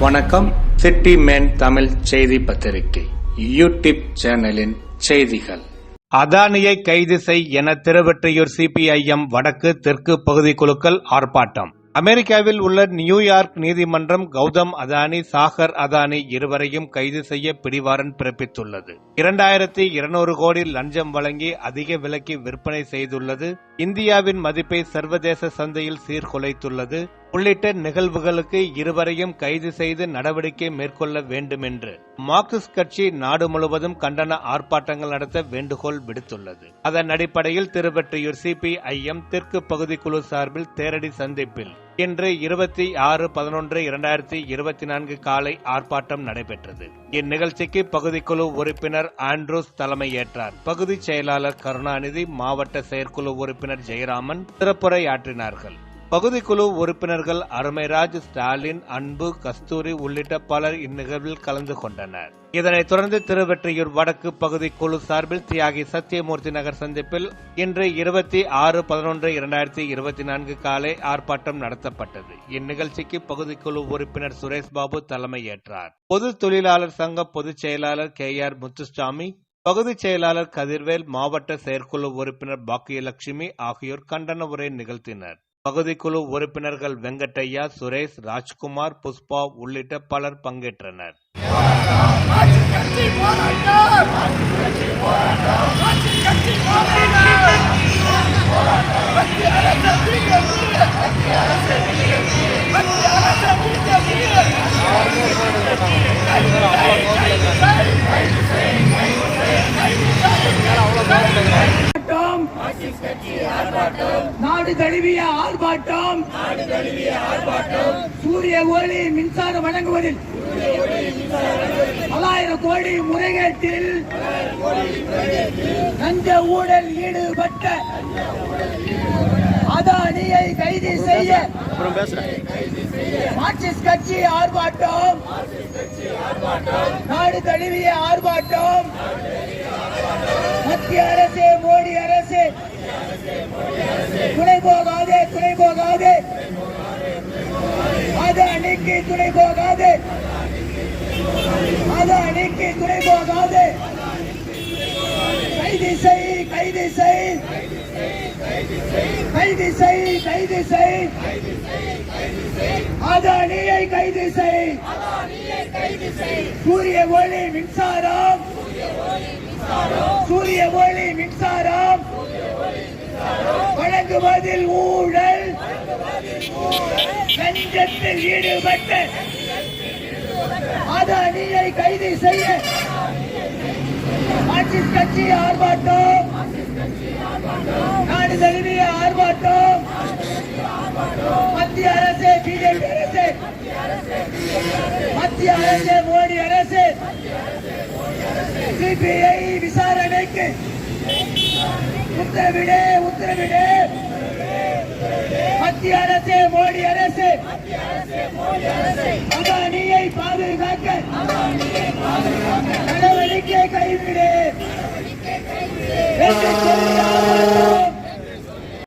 வணக்கம். City man Tamil செய்தி பத்திரிகை. யூடியூப் சேனலின் செய்திகள். அதானியை கைது செய் என திருவெற்றியூர் சிபிஐஎம் வடக்கு தெற்கு பகுதி குழுக்கள் ஆர்ப்பாட்டம். அமெரிக்காவில் உள்ள நியூயார்க் நீதிமன்றம் கௌதம் அதானி சாகர் அதானி இருவரையும் கைது செய்ய பிடிவாரன் பிறப்பித்துள்ளது. இரண்டாயிரத்தி இருநூறு கோடி லஞ்சம் வழங்கி அதிக விலைக்கு விற்பனை செய்துள்ளது இந்தியாவின் மதிப்பை சர்வதேச சந்தையில் சீர்குலைத்துள்ளது. உள்ளிட்ட நிகழ்வுகளுக்கு இருவரையும் கைது செய்து நடவடிக்கை மேற்கொள்ள வேண்டும் என்று மார்க்சிஸ்ட் கட்சி நாடு முழுவதும் கண்டன ஆர்ப்பாட்டங்கள் நடத்த வேண்டுகோள் விடுத்துள்ளது. அதன் அடிப்படையில் திருவெற்றியூர் சிபிஐஎம் தெற்கு பகுதி குழு சார்பில் தேரடி சந்திப்பில் இன்று இருபத்தி ஆறு பதினொன்று இரண்டாயிரத்தி இருபத்தி நான்கு காலை ஆர்ப்பாட்டம் நடைபெற்றது. இந்நிகழ்ச்சிக்கு பகுதிக்குழு உறுப்பினர் ஆண்ட்ரூஸ் தலைமையேற்றார். பகுதி செயலாளர் கருணாநிதி மாவட்ட செயற்குழு உறுப்பினர் ஜெயராமன் சிறப்புரையாற்றினார்கள் பகுதிக்குழு உறுப்பினர்கள் அருமைராஜ் ஸ்டாலின் அன்பு கஸ்தூரி உள்ளிட்ட பலர் இந்நிகழ்வில் கலந்து கொண்டனர். இதனைத் தொடர்ந்து திருவெற்றியூர் வடக்கு பகுதி குழு சார்பில் தியாகி சத்தியமூர்த்தி நகர் சந்திப்பில் இன்று இருபத்தி ஆறு பதினொன்று இரண்டாயிரத்தி இருபத்தி நான்கு காலை ஆர்ப்பாட்டம் நடத்தப்பட்டது. இந்நிகழ்ச்சிக்கு பகுதிக்குழு உறுப்பினர் சுரேஷ் பாபு தலைமையேற்றார். பொது தொழிலாளர் சங்க பொதுச் செயலாளர் கே ஆர் முத்துசாமி பகுதிச் செயலாளர் கதிர்வேல் மாவட்ட செயற்குழு உறுப்பினர் பாக்கியலட்சுமி ஆகியோர் கண்டன உரை நிகழ்த்தினர். பகுதிக்குழு உறுப்பினர்கள் வெங்கட்டையா சுரேஷ் ராஜ்குமார் புஷ்பா உள்ளிட்ட பலர் பங்கேற்றனர். போராட்டம் நாடு தழுவிய ஆர்ப்பாட்டம். சூரிய ஒளி மின்சாரம் வழங்குவதில் பல்லாயிரம் கோடி முறைகேட்டில் லஞ்ச ஊழல் ஈடுபட்ட அதானியை கைது செய்ய மார்க்சிஸ்ட் கட்சி ஆர்ப்பாட்டம். நாடு தழுவிய ஆர்ப்பாட்டம். மத்திய அரசு மோடி அரசு. போகாது துணை போகாது. அது அணிக்கு துணை போகாது. அது அணிக்கு துணை போகாது. கைது செய் கைது செய் கைது செய் கைது செய் அது அணியை கைது செய் சூரிய ஒளி மின்சாரம். சூரிய ஒளி மின்சாரம். வழங்குவதில் ஊழல் லஞ்சத்தில் ஈடுபட்ட அதானியை கைது செய்ய மார்க்சிஸ்ட் கட்சி ஆர்ப்பாட்டம். நாடு தகுதிய ஆர்ப்பாட்டம். மத்திய அரசு பிஜேபி அரசு மத்திய அரசு மோடி அரசு சிபிஐ விசாரணைக்கு உத்தரவிடு உத்தரவிடு. மத்திய அரசு மோடி அரசு. அதானியை பாதுகாக்க. நடவடிக்கை கைவிடு.